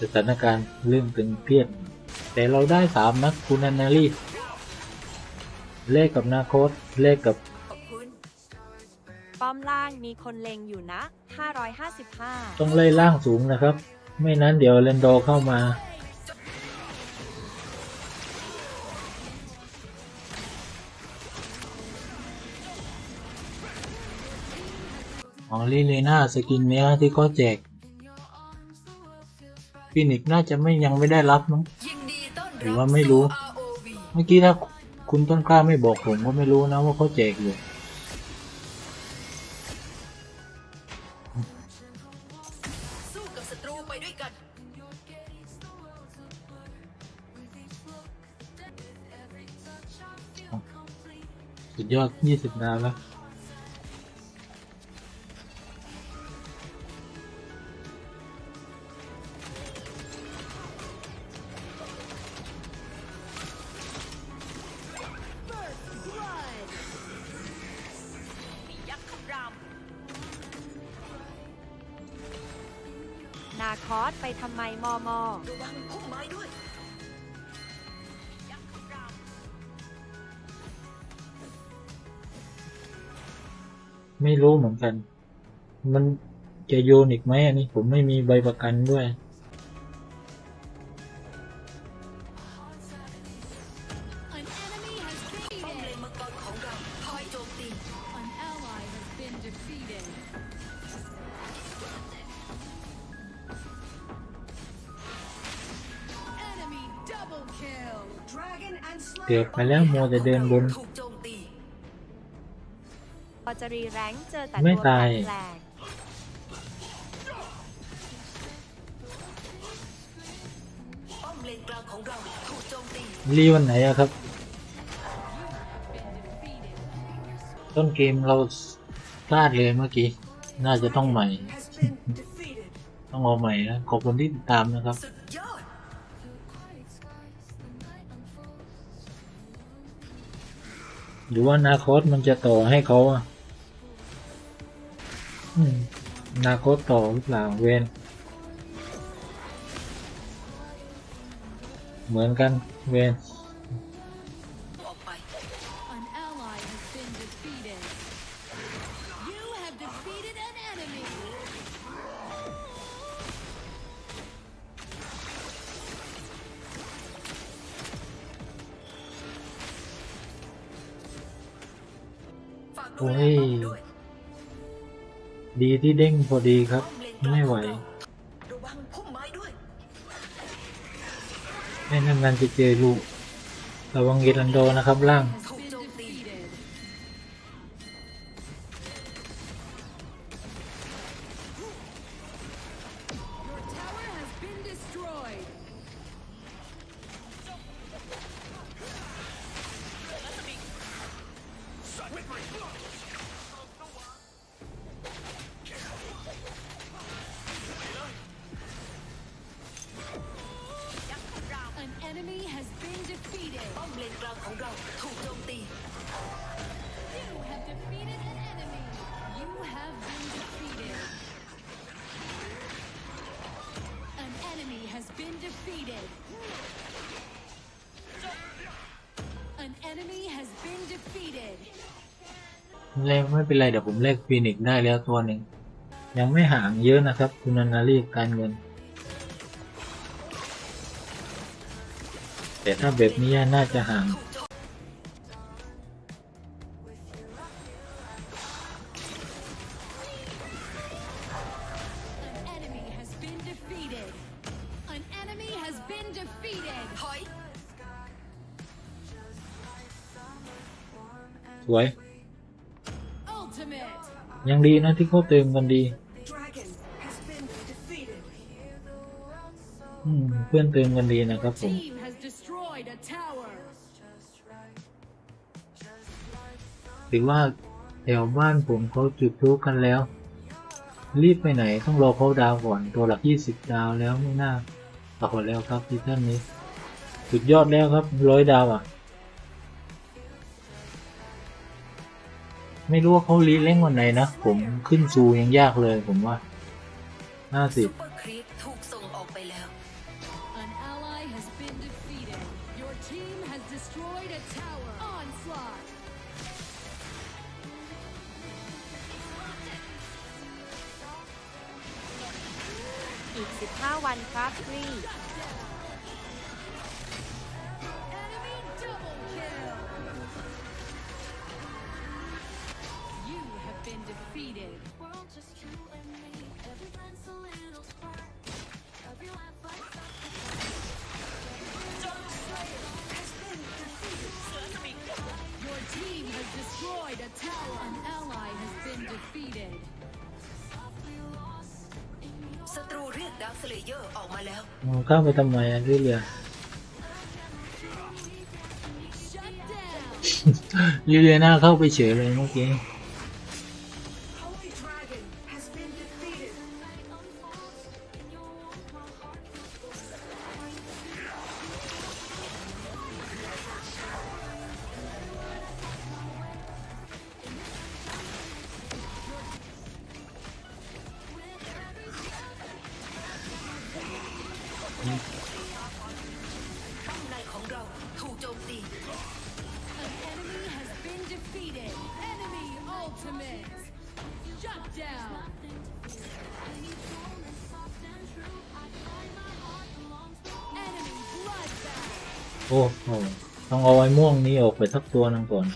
สถานการณ์เรื่องตึงเครียด แต่เราได้สามนักคุณแอนนารีเลขกับนาโคตเลขกับขอบคุณ ป้อมล่างมีคนเลงอยู่นะ 555 ต้องไล่ล่างสูงนะครับ ไม่นั้นเดี๋ยวเรนโดเข้ามา อ๋อลิเลน่าสกินเนี้ยที่เขาแจก ฟินิกซ์น่าจะไม่ยังไม่ได้รับมั้งยินดีต้อนหรือรับว่าไม่รู้สู่ ROV เมื่อกี้ถ้าคุณต้นกล้าไม่บอกผมก็ไม่รู้นะว่าเขาแจกอยู่สู้กับศัตรูไปด้วยกันสุดยอด 20 ดาวแล้ว นาคอสไปทำไมมอมอ ระวังพุ่มไม้ด้วย ไม่รู้เหมือนกัน มันจะโยนอีกไหมอันนี้ผมไม่มีใบประกันด้วย An enemy has ป้อมเล faded. นมังกรของเราคอยโจมตี An ally has been defeated. เกือบไปแล้วมัวแต่เดินบนถูกโจมตีพอจะรีแรงค์เจอแต่ไม่ตัวตาย แปลกป้อมเลนกลางของเราถูกโจมตีรีวันไหนอะครับ Been defeated. ต้นเกมเราพลาดเลยเมื่อกี้ น่าจะต้องใหม่ ต้องเอาใหม่นะขอบคุณที่ติดตามนะครับ สุดยอด หรือว่านาคตมันจะต่อให้เขาอะอนาคตต่อหรือเปล่าเวนเหมือนกันเวน ดีที่เด้งพอดีครับป้อมเลนกลางไม่ไหวระวังพุ่มไม้ด้วยไม่นานๆจะเจอลูกระวังเกรันโดนะครับล่าง Has been defeated. Your tower has แรกไม่เป็นไรเดี๋ยวผมเลขฟีนิกซ์ได้แล้วตัวหนึ่ง ยังไม่ห่างเยอะนะครับ คุณอนาลีการเงิน แต่ถ้าแบบนี้น่าจะห่างถูกโยังดีนะที่เขาเติมกันดีเพื่อนเติมกันดีนะครับผมหรือว่าแถวบ้านผมเขาจุดพลุกันแล้ว รีบไปไหนต้องรอเขาดาวก่อนตัวหลักยี่สิบดาวแล้วไม่น่าต่อแล้วครับที่ท่านนี้ สุดยอดแล้วครับร้อยดาวอะ ไม่รู้ว่าเขาลีเล่นวันไหนนะ ผมขึ้นซูยังยากเลยผมว่าห้าสิบอีก 15 วันครับฟรี defeated. World just you and me. Every glance a little spark. Every laugh lights up the Your team has destroyed a tower. An ally has been defeated. ศัตรูเรียกดาร์คสเลเยอร์ออกมาแล้วอืมเข้าไปทำไมอะลิเลีย Shut down. ลิเลียน่าเข้าไปเฉยเลยเมื่อกี้ ultimate. Shut down. Enemy bloodbath. โอ้โหต้องเอาไอ้ม่วงนี้ออกไปสักตัวหนึงก่อน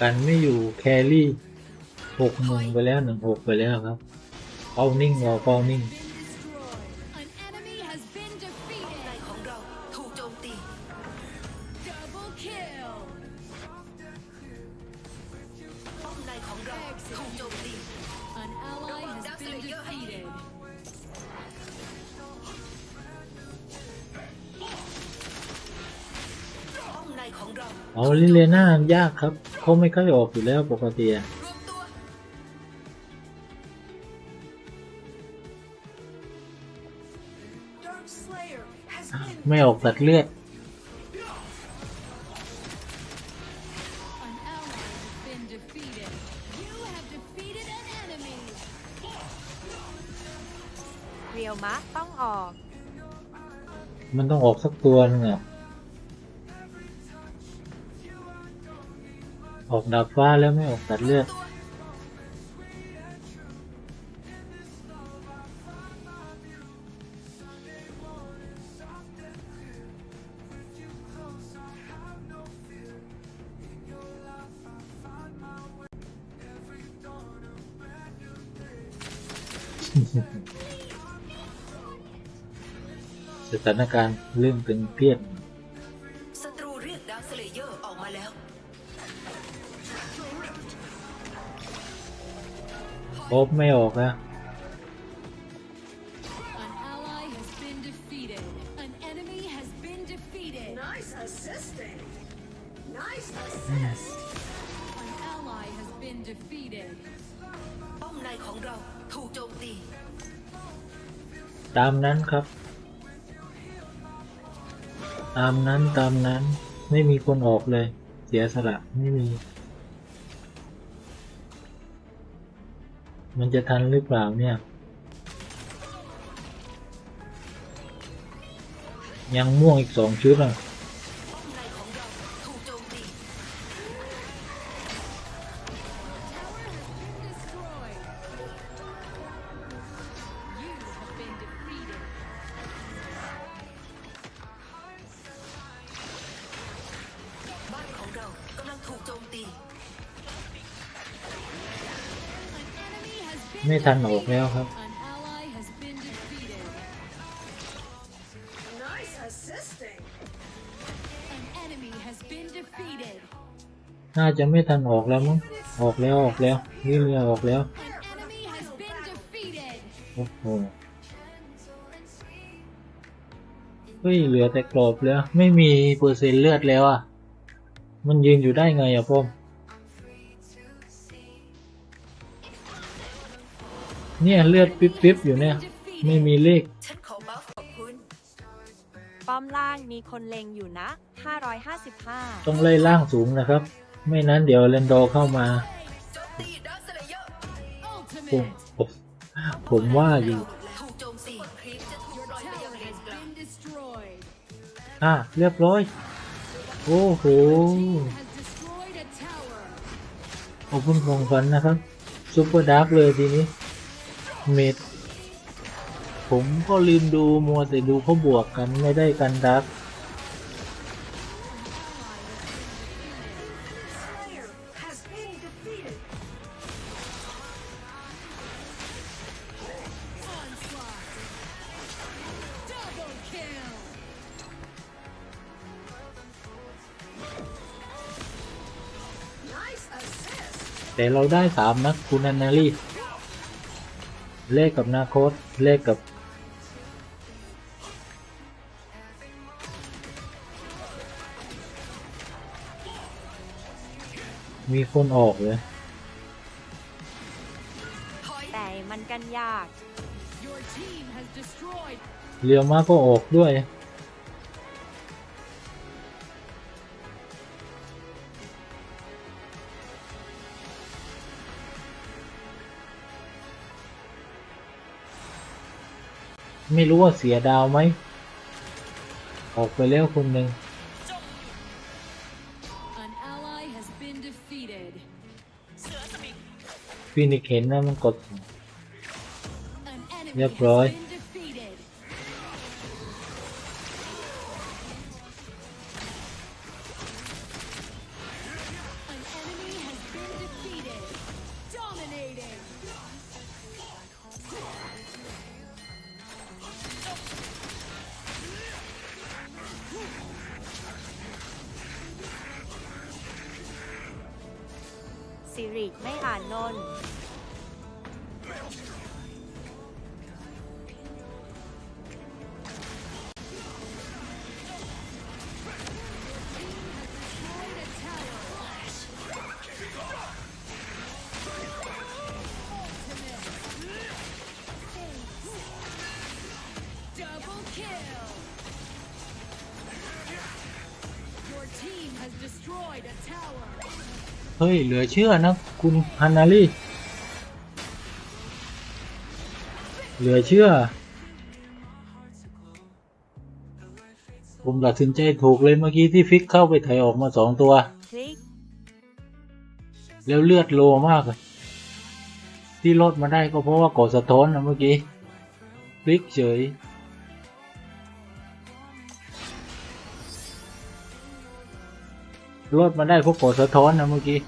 กันไม่อยู่แครี่หกหนึ่งไปแล้วหนึ่งหกไปแล้วครับเป้านิ่งรอเป้านิ่ง Been destroyed. An enemy has been ใน defeated. ของเราถูกองเราถูกโจมตี An ally has been defeated. ป้อมในของเอาลิเลน่ายากครับ เขาไม่ค่อยออกอยู่แล้วปกติอะรวมตัว Dark Slayer has been ไม่ออกตัดเลือด An ally has been defeated. You have defeated an enemy. เรียวมะต้องออก มันต้องออกสักตัวหนึงอะ ออกดาบฟ้าแล้วไม่ออกตัดเลือดตัวสถานการณ์เรื่องตึงเครียด ครบไม่ออกนะตามนั้นครับ ตามนั้นตามนั้นไม่มีคนออกเลย เสียสละไม่มี มันจะทันหรือเปล่าเนี่ย ยังม่วงอีกสองชุดอะบ้านของเรากำลังถูกโจมตี ไม่ทันออกแล้วครับ An ally has been defeated. Nice assisting An enemy has been defeated. น่าจะไม่ทันออกแล้วมั้งออกแล้วออกแล้วนี่เรือออกแล้ว An enemy has been defeated. โอ้โหเฮ้ยเหลือแต่กรอบแล้ว ไม่มีเปอร์เซ็นต์เลือดแล้วอะ มันยืนอยู่ได้ไงอะพ่อ เนี่ยเลือดปิ๊บๆอยู่เนี่ย ไม่มีเลข ฉันขอบัฟขอบคุณ ป้อมล่างมีคนเลงอยู่นะ 555 ต้องไล่ล่างสูงนะครับ ไม่นั้นเดี๋ยวเรนโดเข้ามา โจมตีดักสเลเยอร์ผม Ultimate. ผมผมว่าอยู่ถูกโจมตีครีปจะถูก Your ปล่อยไปยัง tower เลน has กลาง been destroyed. อะเรียบร้อย โอ้โห Team has destroyed a tower. ขอบคุณของฝันนะครับซุปเปอร์ดาร์กเลยทีนี้ เมดผมก็ลืมดูมัวแต่ดูเขาบวกกันไม่ได้กันดาร์กแต่เราได้สามนะคุณแอนนาลี เลขกับนาโคตเลขกับมีคนออกเลยถอยแต่มันกันยาก Your team has destroyed เรียวมาก็ออกด้วย ไม่รู้ว่าเสียดาวไหม ออกไปแล้วคนหนึ่ง an ally has been defeated. ฟินิกซ์เห็นนะมันกด An enemy Yep, has Roy. been defeated. ไม่อ่านนนท์ Destroyed a tower. Double kill. Your team has destroyed a tower. เฮ้ย เหลือเชื่อนะ คุณฮันนารีเหลือเชื่อ ผมตัดสินใจถูกเลยเมื่อกี้ที่ฟิกเข้าไปไถออกมาสองตัว แล้วเลือดโลมากเลยที่ลดมาได้ก็เพราะว่ากดสะท้อนนะเมื่อกี้พลิกเฉยลดมาได้เพราะกดสะท้อนนะเมื่อกี้